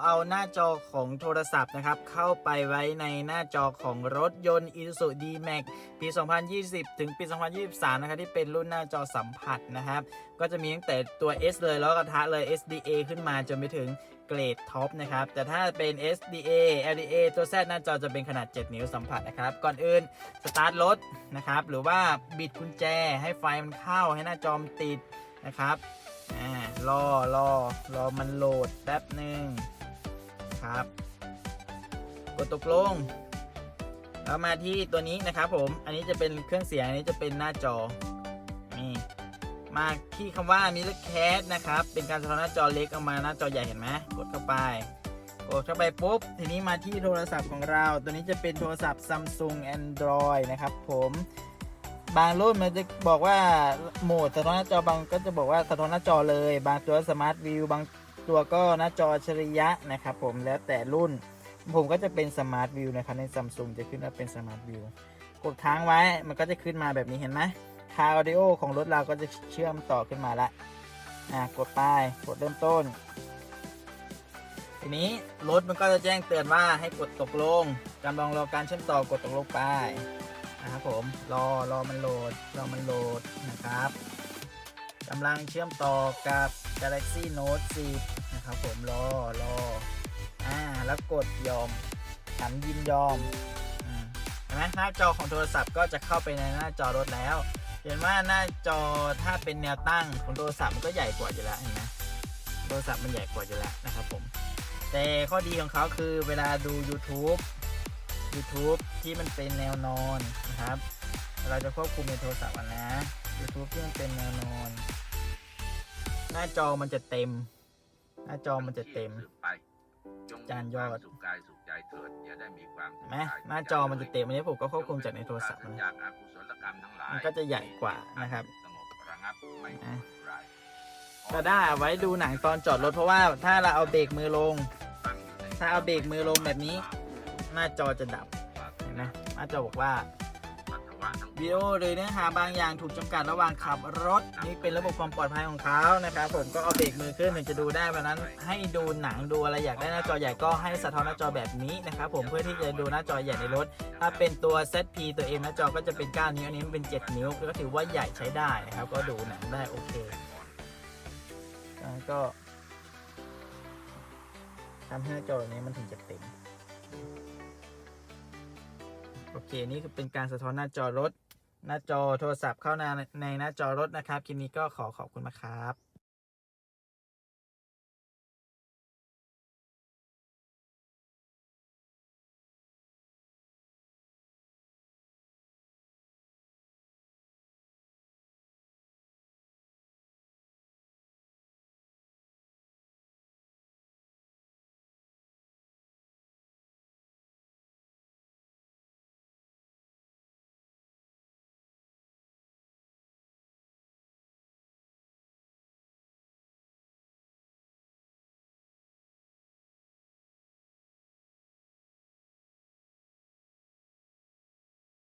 เอาหน้าจอของโทรศัพท์นะครับ เข้าไปไว้ในหน้าจอของรถยนต์ Isuzu D-Max ปี 2020 ถึงปี 2023 นะครับ ที่เป็นรุ่นหน้าจอสัมผัสนะครับ ก็จะมีตั้งแต่ตัว S เลยแล้วกระทะเลย SDA ขึ้นมาจนไปถึงเกรดท็อปนะครับ แต่ถ้าเป็น SDA LDA ตัว Z หน้าจอจะเป็นขนาด 7 นิ้วสัมผัสนะครับ ก่อนอื่นสตาร์ทรถนะครับ หรือว่าบิดกุญแจให้ไฟมันเข้าให้หน้าจอมติดนะครับอ่ารอรอรอมันโหลดแป๊บหนึ่ง ครับ กดตกลงแล้วมาที่ตัวนี้นะครับผม อันนี้จะเป็นเครื่องเสียง อันนี้จะเป็นหน้าจอ นี่ มาที่คำว่า Mirror Cat นะครับ เป็นการสะท้อนหน้าจอเล็กเอามาหน้าจอใหญ่เห็นไหมกดเข้าไป กดเข้าไปปุ๊บ ทีนี้มาที่โทรศัพท์ของเรา ตัวนี้จะเป็นโทรศัพท์ Samsung Android นะครับผมบางรุ่นมันจะบอกว่าโหมดสะท้อนหน้าจอบางก็จะบอกว่าสะท้อนหน้าจอเลย บางตัวสมาร์ทวิวบาง ตัวก็หน้าจออัจฉริยะนะครับผมแล้วแต่รุ่น ผมก็จะเป็นสมาร์ทวิวนะครับในซัมซุงจะขึ้นว่าเป็นสมาร์ทวิวกดค้างไว้มันก็จะขึ้นมาแบบนี้เห็นไหมคาออดิโอของรถเราก็จะเชื่อมต่อขึ้นมาละอ่ากดไปกดเริ่มต้น ทีนี้รถมันก็จะแจ้งเตือนว่าให้กดตกลงจำลองรอการเชื่อมต่อกดตกลงไปนะครับผมรอรอมันโหลดรอมันโหลดนะครับกำลังเชื่อมต่อกับ Galaxy Note 10 นะครับผมรอรออ่าแล้วกดยอมฉันยินยอมอืมเห็นไหมหน้าจอของโทรศัพท์ก็จะเข้าไปในหน้าจอรถแล้ว เห็นว่าหน้าจอถ้าเป็นแนวตั้งของโทรศัพท์มันก็ใหญ่กว่าอยู่แล้วเห็นไหมโทรศัพท์มันใหญ่กว่าอยู่แล้วนะครับผมแต่ข้อดีของเขาคือเวลาดู YouTube YouTube ที่มันเป็นแนวนอนนะครับ เราจะควบคุมในโทรศัพท์นะ YouTube ที่มันเป็นแนวนอน หน้าจอมันจะเต็ม หน้าจอมันจะเต็มไปจานยอดสุขกายสุขใจเถิดอย่าได้มีความเห็นไหมหน้าจอมันจะเต็มอันนี้ผมก็ควบคุมจากในโทรศัพท์นะนะจากอกุศลกรรมทั้งหลายมันก็จะใหญ่กว่านะครับสงบระงับไม่อะร้ายก็ได้เอาไว้ดูหนังตอนจอดรถเพราะว่าถ้าเราเอาเบรกมือลงตั้งอยู่ในถ้าเอาเบรกมือลงแบบนี้ หน้าจอจะดับเห็นไหมหน้าจอบอกว่าปัสสา วะทั้งวิดีโอหรือเนื้อหาบางอย่างถูกจำกัดระหว่างขับรถ นี่เป็นระบบความปลอดภัยของเขานะครับ ผมก็เอาเบรกมือขึ้นถึงจะดูได้เพราะฉะนั้น ให้ดูหนังดูอะไรอยากได้หน้าจอใหญ่ก็ให้สะท้อนหน้าจอแบบนี้นะครับผมเพื่อที่จะดูหน้าจอใหญ่ในรถ ถ้าเป็นตัว ZP ตัว M หน้าจอก็จะเป็น 9 นิ้วอันนี้มันเป็น 7 นิ้ว ก็ถือว่าใหญ่ใช้ได้นะครับ ก็ดูหนังได้โอเคอ่าก็ทำให้หน้าจอแบบนี้มันถึงจะเต็ม โอเค นี่คือเป็นการสะท้อนหน้าจอรถ หน้าจอโทรศัพท์เข้าในในหน้าจอรถนะครับ คลิปนี้ก็ขอขอบคุณมากครับ